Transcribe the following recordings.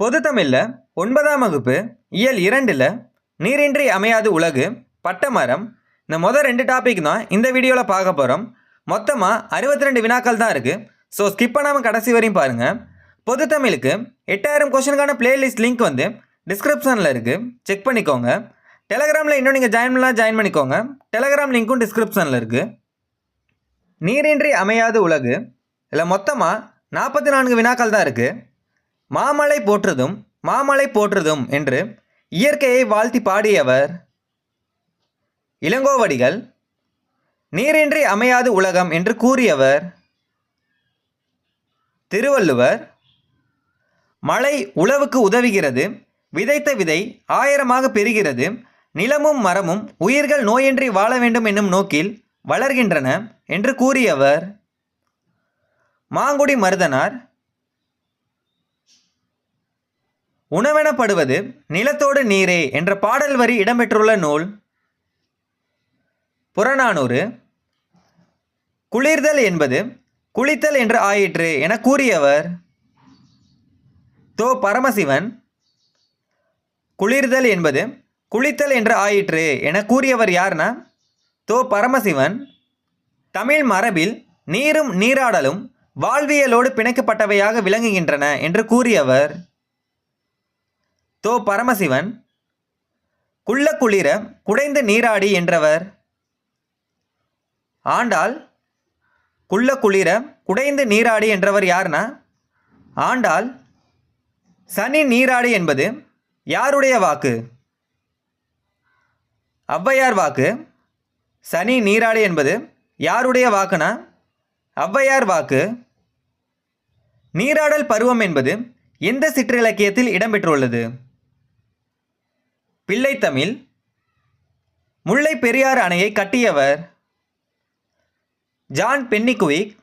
பொது தமிழில் ஒன்பதாம் வகுப்பு இயல் இரண்டில் நீரின்றி அமையாது உலகு பட்டமரம். இந்த மொதல் ரெண்டு டாபிக் தான் இந்த வீடியோவில் பார்க்க போகிறோம் மொத்தமாக அறுபத்தி ரெண்டு வினாக்கள் தான் இருக்குது ஸோ ஸ்கிப் பண்ணாமல் கடைசி வரையும் பாருங்கள் பொது தமிழுக்கு எட்டாயிரம் கொஷனுக்கான பிளேலிஸ்ட் லிங்க் வந்து டிஸ்கிரிப்ஷனில் இருக்குது செக் பண்ணிக்கோங்க. டெலகிராமில் இன்னும் நீங்கள் ஜாயின் பண்ணலாம் ஜாயின் பண்ணிக்கோங்க. டெலகிராம் லிங்க்கும் டிஸ்கிரிப்ஷனில் இருக்குது நீரின்றி அமையாது உலகு. இதில் மொத்தமாக நாற்பத்தி நான்கு வினாக்கள் தான் இருக்குது மாமலை போற்றதும் மாமலை போற்றதும் என்று இயற்கையை வாழ்த்தி பாடியவர் இளங்கோவடிகள் நீரின்றி அமையாது உலகம் என்று கூறியவர் திருவள்ளுவர் மழை உழவுக்கு உதவுகிறது விதைத்த விதை ஆயிரமாக பெறுகிறது நிலமும் மரமும் உயிர்கள் நோயின்றி வாழ வேண்டும் என்னும் நோக்கில் வளர்கின்றன என்று கூறியவர் மாங்குடி மருதனார் உணவெனப்படுவது நிலத்தோடு நீரே என்ற பாடல் வரி இடம்பெற்றுள்ள நூல். புறநானூறு. குளிர்தல் என்பது குளித்தல் என்று ஆயிற்று என கூறியவர். தோ பரமசிவன். குளிர்தல் என்பது குளித்தல் என்று ஆயிற்று என கூறியவர் யார்னா? தோ பரமசிவன். தமிழ் மரபில் நீரும் நீராடலும் வாழ்வியலோடு பிணைக்கப்பட்டவையாக விளங்குகின்றன என்று கூறியவர். தோ பரமசிவன் குள்ள குளிர குடைந்து நீராடி என்றவர். ஆண்டாள் குள்ள குளிர குடைந்து நீராடி என்றவர் யார்னா? ஆண்டாள் சனி நீராடி என்பது யாருடைய வாக்கு? ஔவையார் வாக்கு. சனி நீராடி என்பது யாருடைய வாக்குனா? ஔவையார் வாக்கு. நீராடல் பருவம் என்பது எந்த சிற்றிலக்கியத்தில் இடம்பெற்றுள்ளது? பிள்ளைத்தமிழ் முல்லை பெரியார் அணையை கட்டியவர் ஜான் பென்னிக்குவிக்.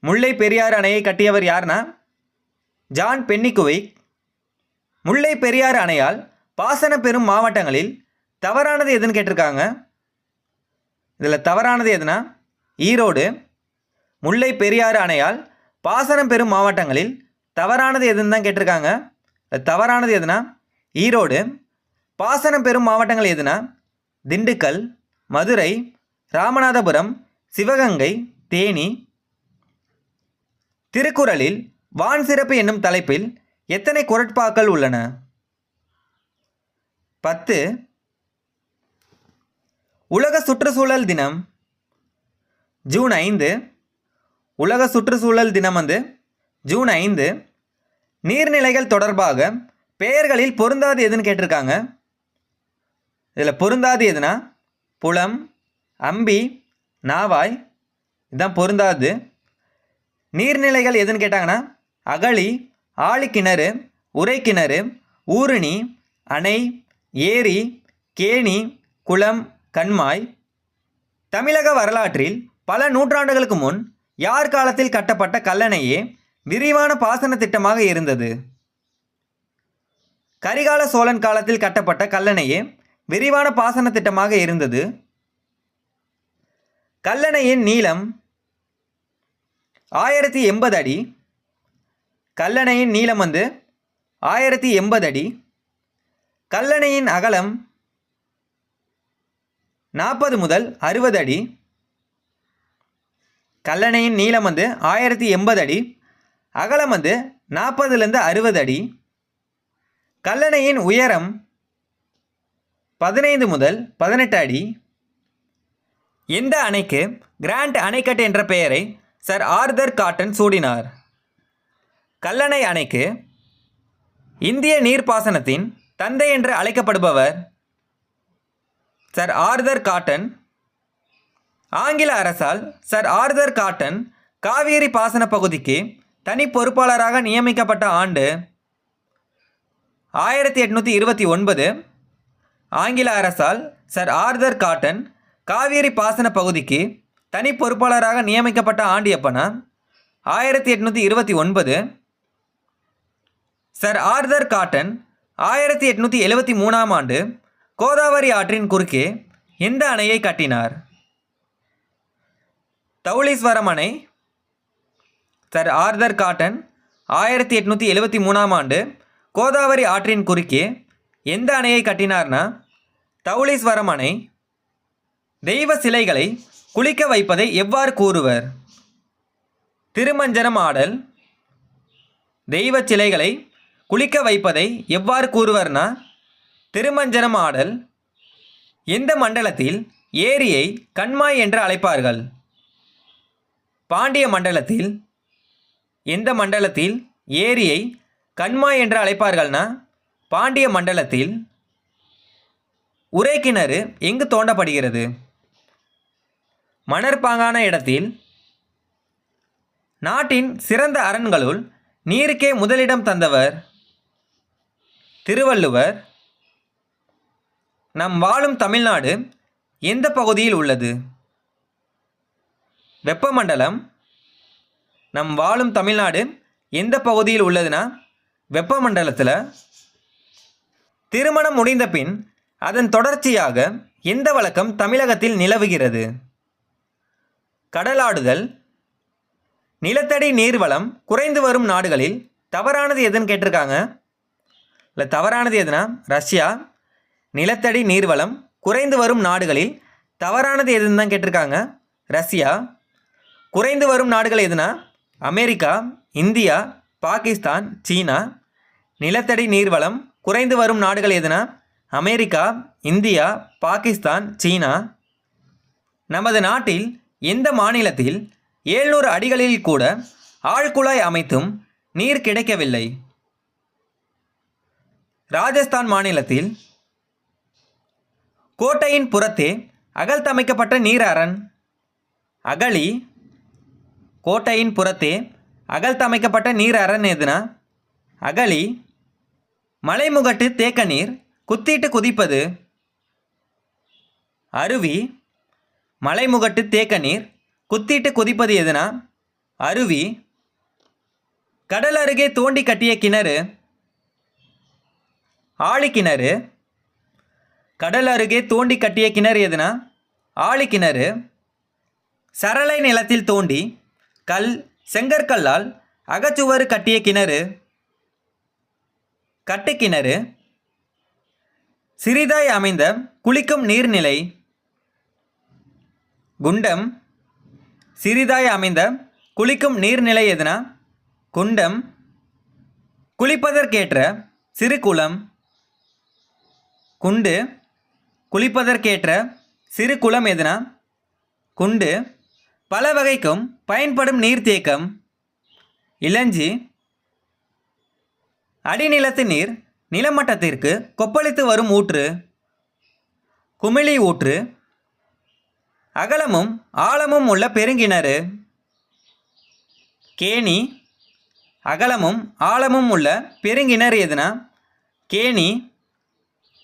முல்லை பெரியார் அணையை கட்டியவர் யார்னா? ஜான் பென்னிக்குவிக். முல்லை பெரியார் அணையால் பாசன பெறும் மாவட்டங்களில் தவறானது எதுன்னு கேட்டிருக்காங்க. இதில் தவறானது எதுனா? ஈரோடு. முல்லை பெரியாறு அணையால் பாசனம் பெறும் மாவட்டங்களில் தவறானது எதுன்னு தான் கேட்டிருக்காங்க. தவறானது எதுனா? ஈரோடு. பாசனம் பெறும் மாவட்டங்கள் எதுனா? திண்டுக்கல் மதுரை ராமநாதபுரம் சிவகங்கை தேனி திருக்குறளில் வான் சிறப்பு என்னும் தலைப்பில் எத்தனை குரட்பாக்கள் உள்ளன? பத்து. உலக சுற்றுச்சூழல் தினம். ஜூன் ஐந்து. உலக சுற்றுச்சூழல் தினம் வந்து ஜூன் ஐந்து. நீர்நிலைகள் தொடர்பாக பெயர்களில் பொருந்தாது எதுன்னு கேட்டிருக்காங்க. இதில் பொருந்தாது எதுனா? புலம் அம்பி நாவாய் இதுதான் பொருந்தாது. நீர்நிலைகள் எதுன்னு கேட்டாங்கன்னா அகழி ஆழிக்கிணறு உரைக்கிணறு ஊருணி அணை ஏரி கேணி குளம் கண்மாய். தமிழக வரலாற்றில் பல நூற்றாண்டுகளுக்கு முன் யார் காலத்தில் கட்டப்பட்ட கல்லணையே விரிவான பாசன திட்டமாக இருந்தது? கரிகால சோழன் காலத்தில் கட்டப்பட்ட கல்லணையே விரிவான பாசன திட்டமாக இருந்தது. கல்லணையின் நீளம் ஆயிரத்தி எண்பது அடி. கல்லணையின் நீளம் வந்து ஆயிரத்தி எண்பது அடி. கல்லணையின் அகலம் நாற்பது முதல் அறுபது அடி. கல்லணையின் நீளம் வந்து ஆயிரத்தி எண்பது அடி. அகலம் வந்து நாற்பதுலேருந்து அறுபது அடி. கல்லணையின் உயரம் பதினைந்து முதல் பதினெட்டு அடி. எந்த அணைக்கு கிராண்ட் அணைக்கட்டு என்ற பெயரை சர் ஆர்தர் காட்டன் சூடினார். கல்லணை அணைக்கு இந்திய நீர்ப்பாசனத்தின் தந்தை என்று அழைக்கப்படுபவர் சர் ஆர்தர் காட்டன். ஆங்கில அரசால் சர் ஆர்தர் காட்டன் காவேரி பாசன பகுதிக்கு தனி பொறுப்பாளராக நியமிக்கப்பட்ட ஆண்டு ஆயிரத்தி எட்நூற்றி இருபத்தி ஒன்பது ஆங்கில அரசால் சர் ஆர்தர் காட்டன் காவேரி பாசன பகுதிக்கு தனி பொறுப்பாளராக நியமிக்கப்பட்ட ஆண்டு எப்பனா ஆயிரத்தி எட்நூற்றி இருபத்தி ஒன்பது. சர் ஆர்தர் காட்டன் ஆயிரத்தி எட்நூற்றி எழுபத்தி மூணாம் ஆண்டு கோதாவரி ஆற்றின் குறுக்கே எந்த அணையை கட்டினார்? தௌலீஸ்வரம் அணை சர் ஆர்தர் காட்டன் ஆயிரத்தி எட்நூற்றி எழுபத்தி மூணாம் ஆண்டு கோதாவரி ஆற்றின் குறுக்கே எந்த அணையை கட்டினார்னா? தவுளீஸ்வரம் அணை தெய்வ சிலைகளை குளிக்க வைப்பதை எவ்வாறு கூறுவர்? திருமஞ்சனம் ஆடல் தெய்வ சிலைகளை குளிக்க வைப்பதை எவ்வாறு கூறுவர்னா? திருமஞ்சனம் ஆடல் எந்த மண்டலத்தில் ஏரியை கண்மாய் என்று அழைப்பார்கள்? பாண்டிய மண்டலத்தில் எந்த மண்டலத்தில் ஏரியை கண்மாய் என்று அழைப்பார்கள்னா? பாண்டிய மண்டலத்தில் உரைக்கிணறு எங்கு தோண்டப்படுகிறது? மணற்பாங்கான இடத்தில் நாட்டின் சிறந்த அரண்களுள் நீருக்கே முதலிடம் தந்தவர் திருவள்ளுவர். நம் வாழும் தமிழ்நாடு எந்த பகுதியில் உள்ளது? வெப்பமண்டலம். நம் வாழும் தமிழ்நாடு எந்த பகுதியில் உள்ளதுன்னா வெப்பமண்டலத்தில் திருமணம் முடிந்த பின் அதன் தொடர்ச்சியாக எந்த வழக்கம் தமிழகத்தில் நிலவுகிறது? கடலாடுதல். நிலத்தடி நீர்வளம் குறைந்து வரும் நாடுகளில் தவறானது எதுன்னு கேட்டிருக்காங்க. இல்லை தவறானது எதுனா? ரஷ்யா. நிலத்தடி நீர்வளம் குறைந்து வரும் நாடுகளில் தவறானது எதுன்னு தான் கேட்டிருக்காங்க. ரஷ்யா. குறைந்து வரும் நாடுகள் எதுனா? America India Pakistan China. நிலத்தடி நீர்வளம் குறைந்து வரும் நாடுகள் எதுனா? America India Pakistan China. நமது நாட்டில் எந்த மாநிலத்தில் ஏழ்நூறு அடிகளில் கூட ஆழ்குழாய் அமைத்தும் நீர் கிடைக்கவில்லை? ராஜஸ்தான் மாநிலத்தில் கோட்டையின் புறத்தே அகழ்த்தமைக்கப்பட்ட நீர் அரண். அகழி கோட்டையின் புறத்தே அகழ்த்தமைக்கப்பட்ட நீர் அரண் எதுனா? அகழி மலைமுகட்டு தேக்க நீர் குத்திட்டு குதிப்பது. அருவி மலைமுகட்டு தேக்க நீர் குத்திட்டு குதிப்பது எதுனா? அருவி கடல் அருகே தோண்டி கட்டிய கிணறு. ஆழிக்கிணறு கடல் அருகே தோண்டி கட்டிய கிணறு எதுனா? ஆழிக்கிணறு சரளை நிலத்தில் தோண்டி கல் செங்கற்கல்லால் அகச்சுவறு கட்டிய கிணறு. கட்டுக்கிணறு. சிறிதாய் அமைந்த குளிக்கும் நீர்நிலை. குண்டம். சிறிதாய் அமைந்த குளிக்கும் நீர்நிலை எதுனா? குண்டம். குளிப்பதற்கேற்ற சிறு குளம். குண்டு. குளிப்பதற்கேற்ற சிறு குளம் எதுனா? குண்டு. பல வகைக்கும் பயன்படும் நீர்த்தேக்கம். இளஞ்சி. அடிநிலத்து நீர் நிலமட்டத்திற்கு கொப்பளித்து வரும் ஊற்று குமிழி ஊற்று. அகலமும் ஆழமும் உள்ள பெருங்கிணறு. கேணி அகலமும் ஆழமும் உள்ள பெருங்கிணறு எதுனா? கேணி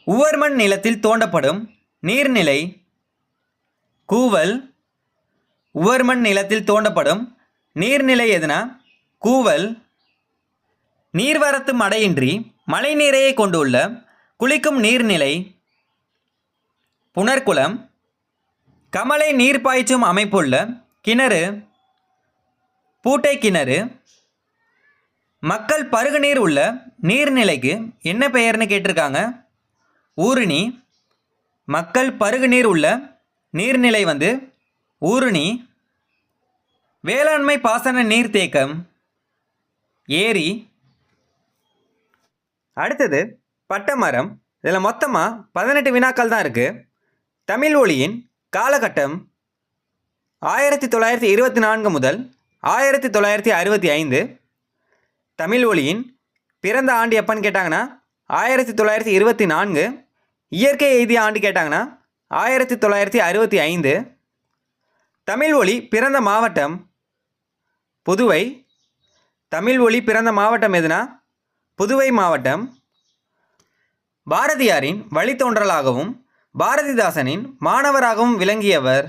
உவர்மண் நிலத்தில் தோண்டப்படும் நீர்நிலை. கூவல் உவர்மண் நிலத்தில் தோண்டப்படும் நீர்நிலை எதுனா? கூவல் நீர்வரத்து மடையின்றி மழைநீரையை கொண்டுள்ள குளிக்கும் நீர்நிலை புனர்குளம் கமலை நீர் பாய்ச்சும் அமைப்புள்ள கிணறு பூட்டை கிணறு. மக்கள் பருகுநீர் உள்ள நீர்நிலைக்கு என்ன பெயர்னு கேட்டிருக்காங்க? ஊருணி. மக்கள் பருகுநீர் உள்ள நீர்நிலை வந்து ஊருணி. வேளாண்மை பாசன நீர்த்தேக்கம் ஏரி. அடுத்தது பட்டமரம். இதில் மொத்தமாக பதினெட்டு வினாக்கள் தான் இருக்குது தமிழ் ஒளியின் காலகட்டம் ஆயிரத்தி தொள்ளாயிரத்தி இருபத்தி நான்கு முதல் ஆயிரத்தி தொள்ளாயிரத்தி அறுபத்தி ஐந்து. தமிழ் ஒளியின் பிறந்த ஆண்டு எப்போன்னு கேட்டாங்கன்னா ஆயிரத்தி தொள்ளாயிரத்தி இருபத்தி நான்கு. இயற்கை எய்திய ஆண்டு கேட்டாங்கன்னா ஆயிரத்தி தொள்ளாயிரத்தி அறுபத்தி ஐந்து. தமிழ் ஒளி பிறந்த மாவட்டம் புதுவை. தமிழ் ஒளி பிறந்த மாவட்டம் எதுனா புதுவை மாவட்டம் பாரதியாரின் வழித்தோன்றலாகவும் பாரதிதாசனின் மாணவராகவும் விளங்கியவர்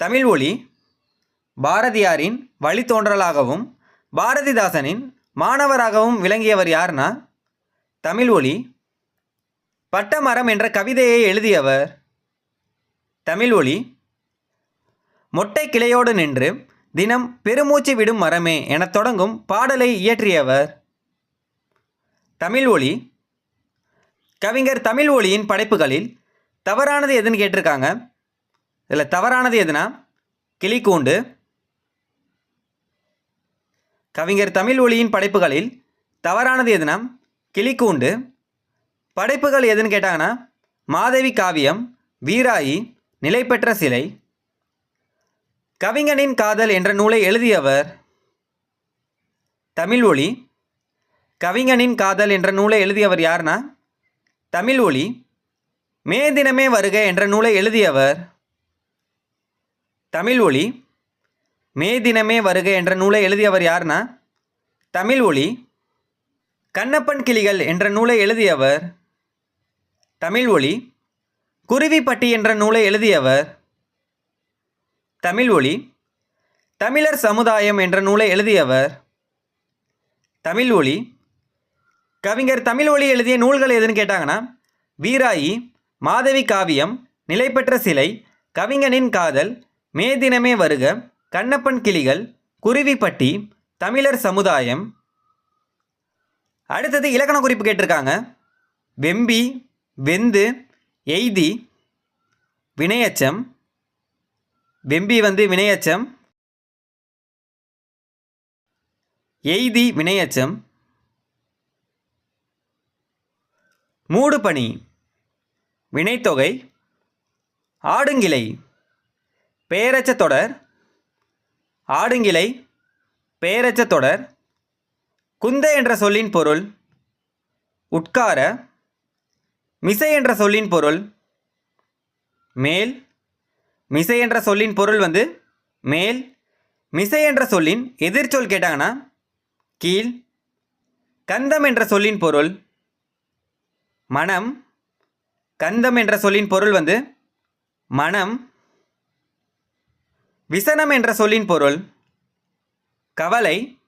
தமிழ் ஒளி பாரதியாரின் வழித்தோன்றலாகவும் பாரதிதாசனின் மாணவராகவும் விளங்கியவர் யார்னா தமிழ் ஒளி பட்டமரம் என்ற கவிதையை எழுதியவர் தமிழ் ஒளி மொட்டை கிளையோடு நின்று தினம் பெருமூச்சு விடும் மரமே எனத் தொடங்கும் பாடலை இயற்றியவர். தமிழ் ஒளி கவிஞர் தமிழ் ஒளியின் படைப்புகளில் தவறானது எதுன்னு கேட்டிருக்காங்க. இதில் தவறானது எதுனா? கிளிக்கூண்டு. கவிஞர் தமிழ் ஒளியின் படைப்புகளில் தவறானது எதுனா? கிளிக்கூண்டு. படைப்புகள் எதுன்னு கேட்டாங்கன்னா மாதவி காவியம் வீராயி நிலைபெற்ற சிலை கவிஞனின் காதல் என்ற நூலை எழுதியவர் தமிழ் ஒளி. கவிஞனின் காதல் என்ற நூலை எழுதியவர் யார்னா? தமிழ் ஒளி. மே தினமே வருக என்ற நூலை எழுதியவர் தமிழ் ஒளி. மே தினமே வருக என்ற நூலை எழுதியவர் யார்னா? தமிழ் ஒளி. கண்ணப்பன் கிளிகள் என்ற நூலை எழுதியவர் தமிழ் ஒளி. குருவிப்பட்டி என்ற நூலை எழுதியவர் தமிழ் ஒளி. தமிழர் சமுதாயம் என்ற நூலை எழுதியவர் தமிழ் ஒளி. கவிஞர் தமிழ் ஒளி எழுதிய நூல்கள் எதுன்னு கேட்டாங்கன்னா வீராயி மாதவி காவியம் நிலைபெற்ற சிலை கவிஞனின் காதல் மே தினமே வருக கண்ணப்பன் கிளிகள் குருவிப்பட்டி தமிழர் சமுதாயம். அடுத்தது இலக்கண குறிப்பு கேட்டிருக்காங்க. வெம்பி வெந்து எய்தி வினையச்சம் வெம்பி வந்து வினையச்சம். எய்தி வினையச்சம். மூடுபனி வினைத்தொகை. ஆடுங்கிளை பேரச்சத்தொடர் தொடர். ஆடுங்கிளை பேரச்சத்தொடர் தொடர். குந்த என்ற சொல்லின் பொருள். உட்கார. மிசை என்ற சொல்லின் பொருள். மேல் மிசை என்ற சொல்லின் பொருள் வந்து மேல். மிசை என்ற சொல்லின் எதிர்ச்சொல் கேட்டாங்கன்னா கீழ். கந்தம் என்ற சொல்லின் பொருள் மனம். கந்தம் என்ற சொல்லின் பொருள் வந்து மனம். விசனம் என்ற சொல்லின் பொருள் கவலை.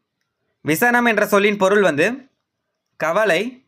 விசனம் என்ற சொல்லின் பொருள் வந்து கவலை.